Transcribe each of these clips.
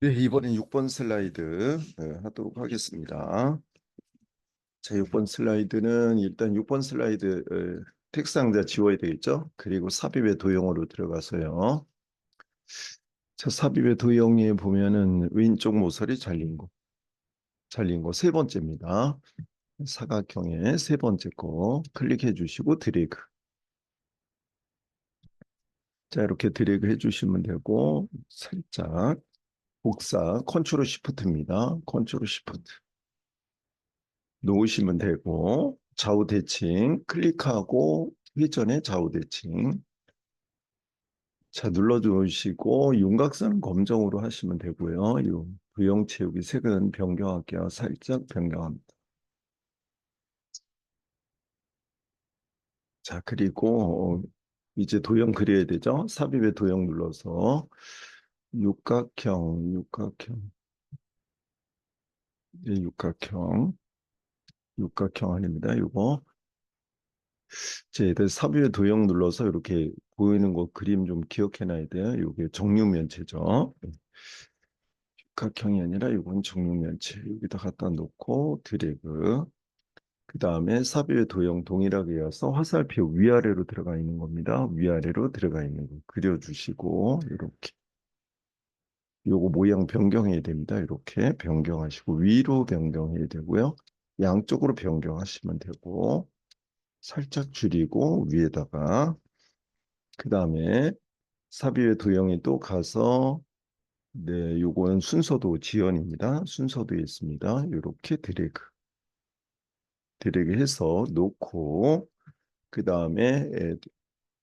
네, 이번엔 6번 슬라이드 네, 하도록 하겠습니다. 자, 6번 슬라이드는 일단 6번 슬라이드 어, 텍스트 상자 지워야 되겠죠? 그리고 삽입의 도형으로 들어가서요. 자, 삽입의 도형에 보면은 왼쪽 모서리 잘린 거. 잘린 거 세 번째입니다. 사각형의 세 번째 거 클릭해 주시고 드래그. 자, 이렇게 드래그 해 주시면 되고 살짝 복사 컨트롤 시프트입니다. 컨트롤 시프트. 놓으시면 되고 좌우 대칭 클릭하고 회전의 좌우 대칭 자 눌러주시고 윤곽선 검정으로 하시면 되고요. 이 부영 채우기 색은 변경할게요. 살짝 변경합니다. 자 그리고 이제 도형 그려야 되죠. 삽입의 도형 눌러서 육각형 육각형 네, 육각형 육각형 아닙니다. 이거 제 삽입의 도형 눌러서 이렇게 보이는 거 그림 좀 기억해 놔야 돼요. 이게 정육면체죠. 육각형이 아니라 이건 정육면체. 여기다 갖다 놓고 드래그. 그 다음에 삽입의 도형 동일하게 이어서 화살표 위아래로 들어가 있는 겁니다. 위아래로 들어가 있는 거 그려주시고 이렇게. 요거 모양 변경해야 됩니다. 이렇게 변경하시고 위로 변경해야 되고요. 양쪽으로 변경하시면 되고 살짝 줄이고 위에다가 그 다음에 삽입의 도형이 또 가서 네, 요거는 순서도 지연입니다. 순서도에 있습니다. 이렇게 드래그 드래그 해서 놓고 그 다음에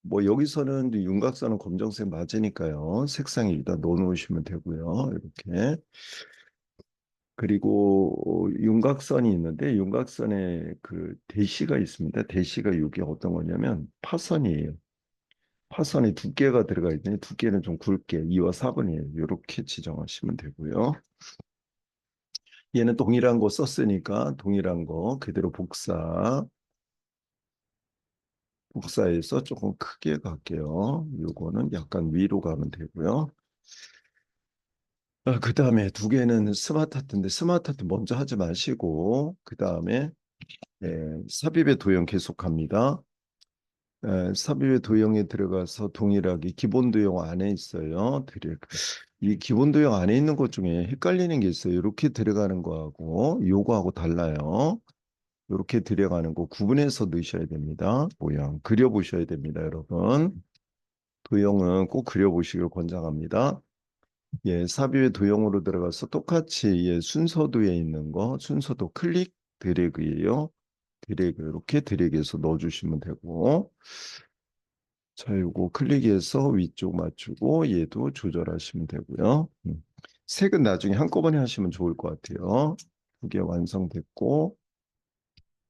뭐 여기서는 윤곽선은 검정색 맞으니까요. 색상 일단 넣어 놓으시면 되고요. 이렇게 그리고 윤곽선이 있는데 윤곽선에 그 대시가 있습니다. 대시가 이게 어떤 거냐면 파선이에요. 파선이 두께가 들어가 있는데 두께는 좀 굵게 2와 4번이에요. 이렇게 지정하시면 되고요. 얘는 동일한 거 썼으니까 동일한 거 그대로 복사 복사해서 조금 크게 갈게요. 요거는 약간 위로 가면 되고요. 아, 그 다음에 두 개는 스마트 하트인데 스마트 하트 먼저 하지 마시고 그 다음에 예, 삽입의 도형 계속합니다. 예, 삽입의 도형에 들어가서 동일하게 기본 도형 안에 있어요. 이 기본 도형 안에 있는 것 중에 헷갈리는 게 있어요. 이렇게 들어가는 거하고 요거하고 달라요. 이렇게 들어가는 거 구분해서 넣으셔야 됩니다. 모양 그려보셔야 됩니다, 여러분. 도형은 꼭 그려보시길 권장합니다. 예, 삽입의 도형으로 들어가서 똑같이 예, 순서도에 있는 거 순서도 클릭 드래그예요. 드래그 이렇게 드래그해서 넣어주시면 되고 자, 요거 클릭해서 위쪽 맞추고 얘도 조절하시면 되고요. 음. 색은 나중에 한꺼번에 하시면 좋을 것 같아요. 두 개 완성됐고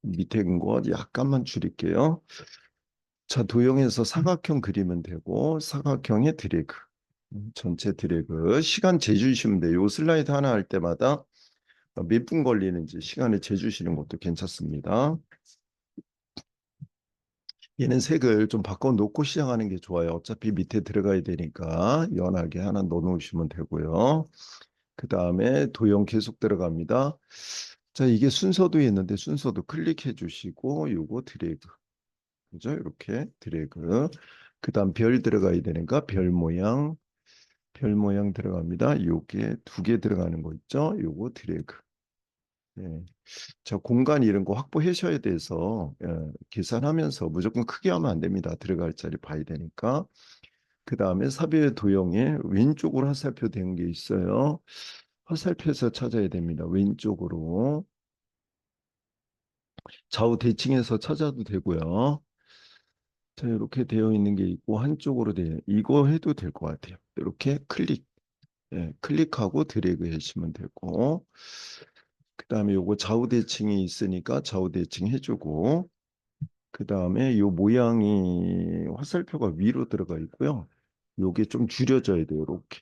밑에 거 약간만 줄일게요. 자, 도형에서 사각형 그리면 되고 사각형의 드래그 음, 전체 드래그 시간 재주시면 돼요. 요 슬라이드 하나 할 때마다 몇 분 걸리는지 시간을 재주시는 것도 괜찮습니다. 얘는 색을 좀 바꿔 놓고 시작하는 게 좋아요. 어차피 밑에 들어가야 되니까 연하게 하나 넣어 놓으시면 되고요. 그 다음에 도형 계속 들어갑니다. 자, 이게 순서도 있는데 순서도 클릭해 주시고 요거 드래그. 그죠? 이렇게 드래그. 그 다음 별 들어가야 되니까 별 모양, 별 모양 들어갑니다. 요게 두 개 들어가는 거 있죠? 요거 드래그. 예. 자, 공간 이런 거 확보하셔야 돼서 예, 계산하면서 무조건 크게 하면 안 됩니다. 들어갈 자리 봐야 되니까. 그 다음에 삽입의 도형에 왼쪽으로 화살표 된 게 있어요. 화살표에서 찾아야 됩니다. 왼쪽으로. 좌우 대칭해서 찾아도 되고요. 자, 이렇게 되어 있는 게 있고 한쪽으로 돼. 이거 해도 될 것 같아요. 이렇게 클릭. 예, 클릭하고 드래그 하시면 되고 그 다음에 요거 좌우 대칭이 있으니까 좌우 대칭 해주고 그 다음에 요 모양이 화살표가 위로 들어가 있고요. 요게 좀 줄여져야 돼요. 이렇게.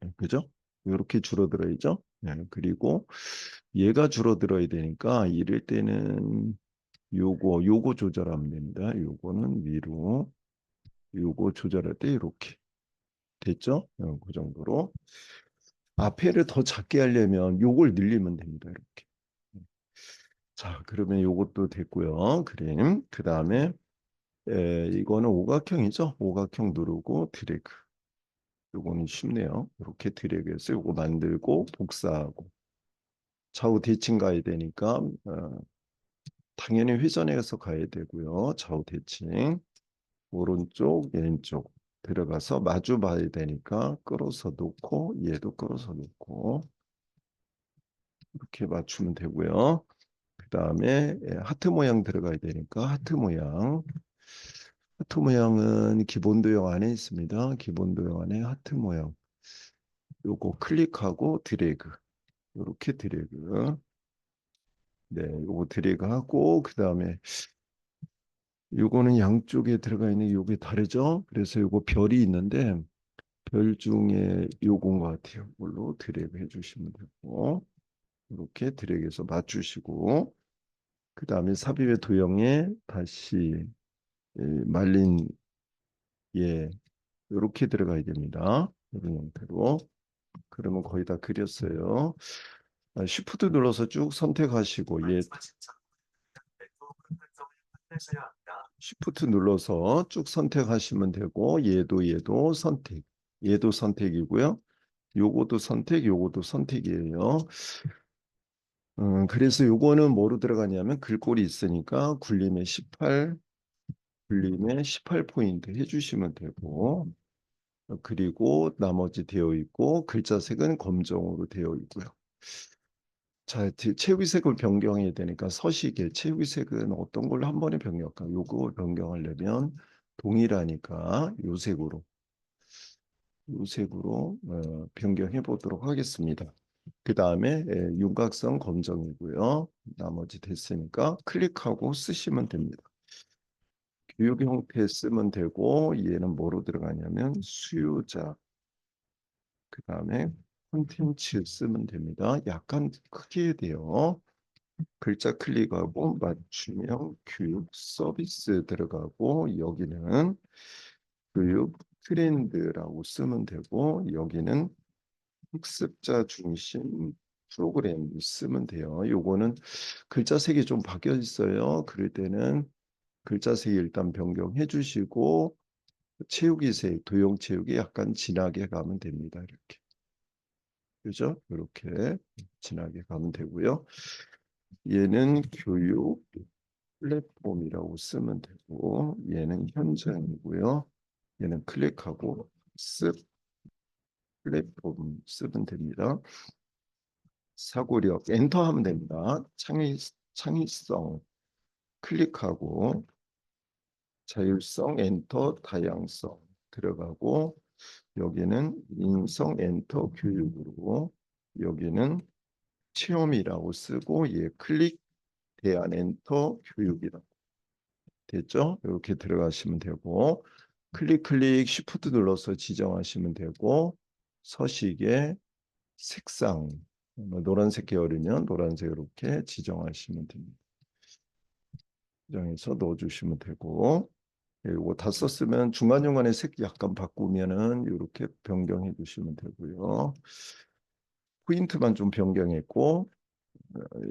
네, 그죠? 이렇게 줄어들어야죠. 네, 그리고 얘가 줄어들어야 되니까 이럴 때는 요거 요거 조절하면 됩니다. 요거는 위로 요거 조절할 때 이렇게 됐죠? 네, 그 정도로 앞에를 더 작게 하려면 요걸 늘리면 됩니다. 이렇게. 자, 그러면 요것도 됐고요. 그림. 그 다음에 이거는 오각형이죠. 오각형 누르고 드래그. 요거는 쉽네요. 이렇게 드래그해서 요거 만들고 복사하고 좌우 대칭 가야 되니까 어, 당연히 회전해서 가야 되고요. 좌우 대칭 오른쪽 왼쪽 들어가서 마주 봐야 되니까 끌어서 놓고 얘도 끌어서 놓고 이렇게 맞추면 되고요. 그 다음에 하트 모양 들어가야 되니까 하트 모양 하트 모양은 기본 도형 안에 있습니다. 기본 도형 안에 하트 모양. 요거 클릭하고 드래그. 이렇게 드래그. 네 요거 드래그 하고 그 다음에 요거는 양쪽에 들어가 있는 요게 다르죠? 그래서 요거 별이 있는데 별 중에 요건 것 같아요. 이걸로 드래그 해주시면 되고. 이렇게 드래그해서 맞추시고. 그 다음에 삽입의 도형에 다시 예, 말린 예 이렇게 들어가야 됩니다. 이런 형태로 그러면 거의 다 그렸어요. 아, 쉬프트 눌러서 쭉 선택하시고 예 쉬프트 눌러서 쭉 선택하시면 되고 얘도 얘도 선택 얘도 선택이고요. 요거도 선택 요거도 선택이에요. 음, 그래서 요거는 뭐로 들어가냐면 글꼴이 있으니까 굴림에 18 굴림에 18포인트 해주시면 되고 그리고 나머지 되어 있고 글자 색은 검정으로 되어 있고요. 자, 채우기 색을 변경해야 되니까 서식에 채우기 색은 어떤 걸로 한 번에 변경할까? 요거 변경하려면 동일하니까 요 색으로 요 색으로 어, 변경해 보도록 하겠습니다. 그 다음에 윤곽선 검정이고요. 나머지 됐으니까 클릭하고 쓰시면 됩니다. 교육 형태 쓰면 되고 얘는 뭐로 들어가냐면 수요자 그 다음에 콘텐츠 쓰면 됩니다. 약간 크게 돼요. 글자 클릭하고 맞춤형 교육 서비스 들어가고 여기는 교육 트렌드라고 쓰면 되고 여기는 학습자 중심 프로그램 쓰면 돼요. 요거는 글자 색이 좀 바뀌어 있어요. 그럴 때는 글자 색 일단 변경해 주시고 채우기 색, 도형 채우기 약간 진하게 가면 됩니다. 이렇게. 그죠? 이렇게 진하게 가면 되고요. 얘는 교육 플랫폼이라고 쓰면 되고 얘는 현장이고요. 얘는 클릭하고 습 플랫폼 쓰면 됩니다. 사고력 엔터 하면 됩니다. 창의, 창의성 클릭하고 자율성 엔터 다양성 들어가고 여기는 인성 엔터 교육으로 여기는 체험이라고 쓰고 예 클릭 대안 엔터 교육이라고 됐죠? 이렇게 들어가시면 되고 클릭 클릭 쉬프트 눌러서 지정하시면 되고 서식에 색상 뭐 노란색 계열이면 노란색 이렇게 지정하시면 됩니다. 지정해서 넣어주시면 되고 이거 다 썼으면 중간중간에 색 약간 바꾸면은 이렇게 변경해 주시면 되고요. 포인트만 좀 변경했고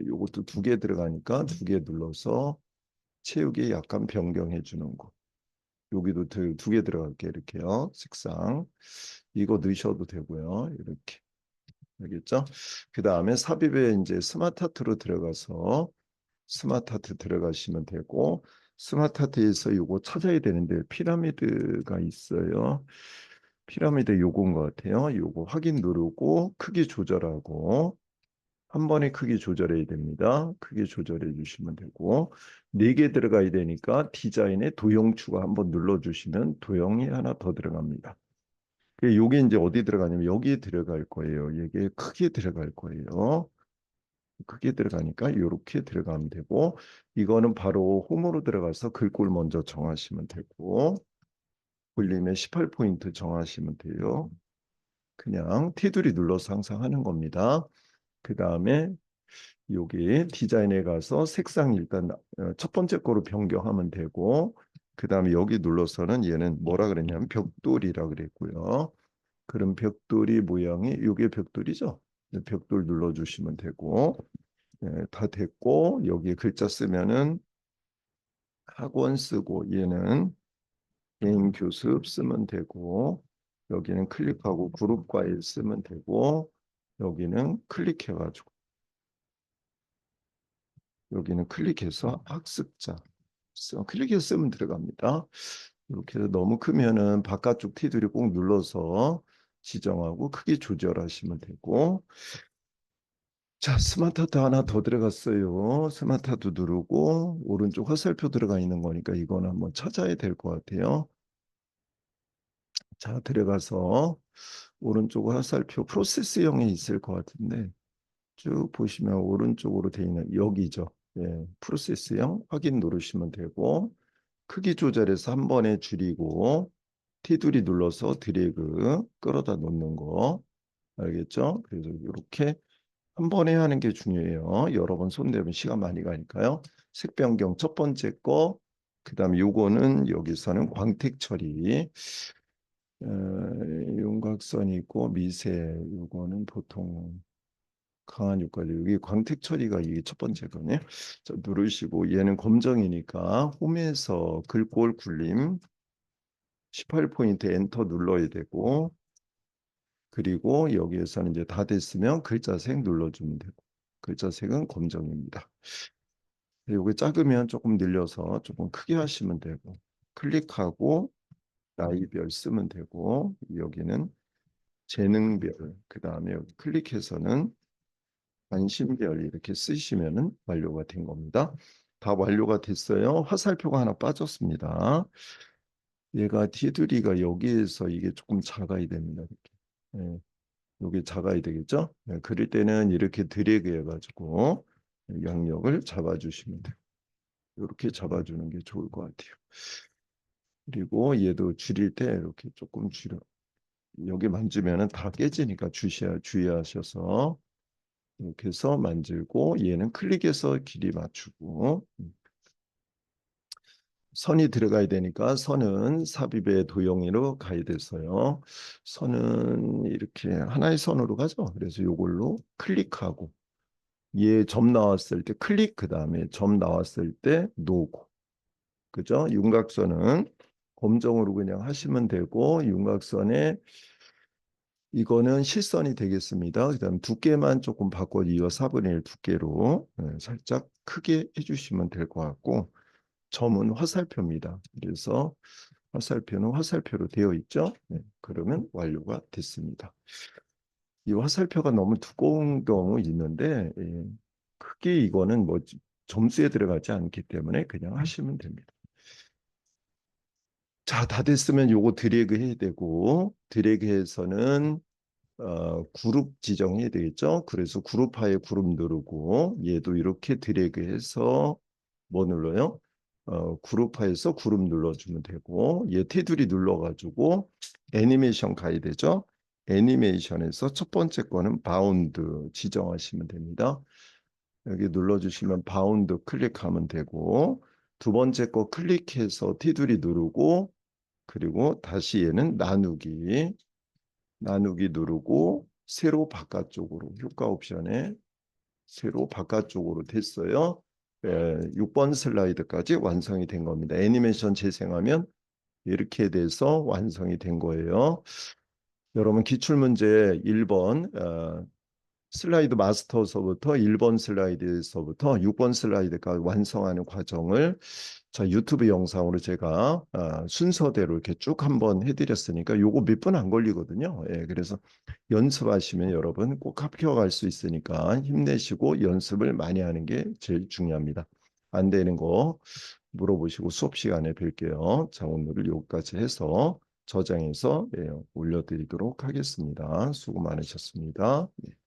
이것도 두 개 들어가니까 두 개 눌러서 채우기 약간 변경해 주는 거. 여기도 두 개 들어갈게 이렇게요. 색상 이거 넣으셔도 되고요. 이렇게 알겠죠? 그 다음에 삽입에 이제 스마트 아트로 들어가서 스마트 아트 들어가시면 되고 스마트 아트에서 요거 찾아야 되는데 피라미드가 있어요. 피라미드 요건 것 같아요. 요거 확인 누르고 크기 조절하고 한 번에 크기 조절해야 됩니다. 크기 조절해 주시면 되고 네 개 들어가야 되니까 디자인에 도형 추가 한 번 눌러 주시면 도형이 하나 더 들어갑니다. 요게 이제 어디 들어가냐면 여기에 들어갈 거예요. 이게 크게 들어갈 거예요. 크게 들어가니까 이렇게 들어가면 되고 이거는 바로 홈으로 들어가서 글꼴 먼저 정하시면 되고 볼륨에 18포인트 정하시면 돼요. 그냥 테두리 눌러서 항상 하는 겁니다. 그 다음에 여기 디자인에 가서 색상 일단 어, 첫 번째 거로 변경하면 되고 그 다음에 여기 눌러서는 얘는 뭐라 그랬냐면 벽돌이라 그랬고요. 그럼 벽돌이 모양이 이게 벽돌이죠. 네, 벽돌 눌러주시면 되고 예, 다 됐고 여기 글자 쓰면은 학원 쓰고 얘는 개인 교습 쓰면 되고 여기는 클릭하고 그룹 과일 쓰면 되고 여기는 클릭해 가지고 여기는 클릭해서 학습자 써- 클릭해서 쓰면 들어갑니다. 이렇게 해서 너무 크면은 바깥쪽 티들이 꼭 눌러서 지정하고 크기 조절하시면 되고 자 스마트하트 하나 더 들어갔어요. 스마트하트 누르고 오른쪽 화살표 들어가 있는 거니까 이거는 한번 찾아야 될 것 같아요. 자 들어가서 오른쪽 화살표 프로세스형에 있을 것 같은데 쭉 보시면 오른쪽으로 되어 있는 여기죠. 예, 프로세스형 확인 누르시면 되고 크기 조절해서 한 번에 줄이고 테두리 눌러서 드래그 끌어다 놓는 거 알겠죠? 그래서 이렇게 한 번에 하는 게 중요해요. 여러 번 손대면 시간 많이 가니까요. 색 변경 첫 번째 거, 그 다음에 요거는 여기서는 광택 처리, 어, 윤곽선이 있고 미세, 요거는 보통 강한 효과죠. 여기 광택 처리가 이게 첫 번째 거네. 자, 누르시고 얘는 검정이니까 홈에서 글꼴 굴림 18포인트 엔터 눌러야 되고 그리고 여기에서는 이제 다 됐으면 글자색 눌러주면 되고 글자색은 검정입니다. 여기 작으면 조금 늘려서 조금 크게 하시면 되고 클릭하고 나이별 쓰면 되고 여기는 재능별 그 다음에 여기 클릭해서는 관심별 이렇게 쓰시면은 완료가 된 겁니다. 다 완료가 됐어요. 화살표가 하나 빠졌습니다. 얘가 티두리가 여기에서 이게 조금 작아야 됩니다. 이렇게. 예, 여기 작아야 되겠죠? 예, 그릴 때는 이렇게 드래그 해가지고 양력을 잡아주시면 돼요. 이렇게 잡아주는 게 좋을 것 같아요. 그리고 얘도 줄일 때 이렇게 조금 줄여. 여기 만지면은 다 깨지니까 주시하, 주의하셔서 이렇게 해서 만들고 얘는 클릭해서 길이 맞추고 음. 선이 들어가야 되니까 선은 삽입의 도형으로 가야 돼서요. 선은 이렇게 하나의 선으로 가죠. 그래서 이걸로 클릭하고 얘 점 나왔을 때 클릭 그 다음에 점 나왔을 때 노고 그죠? 윤곽선은 검정으로 그냥 하시면 되고 윤곽선에 이거는 실선이 되겠습니다. 그 다음 두께만 조금 바꿔 이어 4분의 1 두께로 네, 살짝 크게 해주시면 될 것 같고 점은 화살표입니다. 그래서 화살표는 화살표로 되어 있죠. 네, 그러면 완료가 됐습니다. 이 화살표가 너무 두꺼운 경우 있는데 예, 크게 이거는 뭐 점수에 들어가지 않기 때문에 그냥 하시면 됩니다. 자, 다 됐으면 요거 드래그 해야 되고 드래그해서는 어, 그룹 지정해야 되겠죠. 그래서 그룹하에 그룹 누르고 얘도 이렇게 드래그해서 뭐 눌러요? 어, 그룹하에서 그룹 눌러주면 되고 얘 테두리 눌러가지고 애니메이션 가야 되죠. 애니메이션에서 첫 번째 거는 바운드 지정하시면 됩니다. 여기 눌러주시면 바운드 클릭하면 되고 두 번째 거 클릭해서 테두리 누르고 그리고 다시 얘는 나누기 나누기 누르고 세로 바깥쪽으로 효과 옵션에 세로 바깥쪽으로 됐어요. 예, 6번 슬라이드까지 완성이 된 겁니다. 애니메이션 재생하면 이렇게 돼서 완성이 된 거예요. 여러분 기출문제 1번 어, 슬라이드 마스터서부터 1번 슬라이드에서부터 6번 슬라이드까지 완성하는 과정을 자 유튜브 영상으로 제가 아, 순서대로 이렇게 쭉 한번 해드렸으니까 요거 몇 분 안 걸리거든요. 예, 그래서 연습하시면 여러분 꼭 합격할 수 있으니까 힘내시고 연습을 많이 하는 게 제일 중요합니다. 안 되는 거 물어보시고 수업 시간에 뵐게요. 자 오늘을 여기까지 해서 저장해서 예, 올려드리도록 하겠습니다. 수고 많으셨습니다. 네.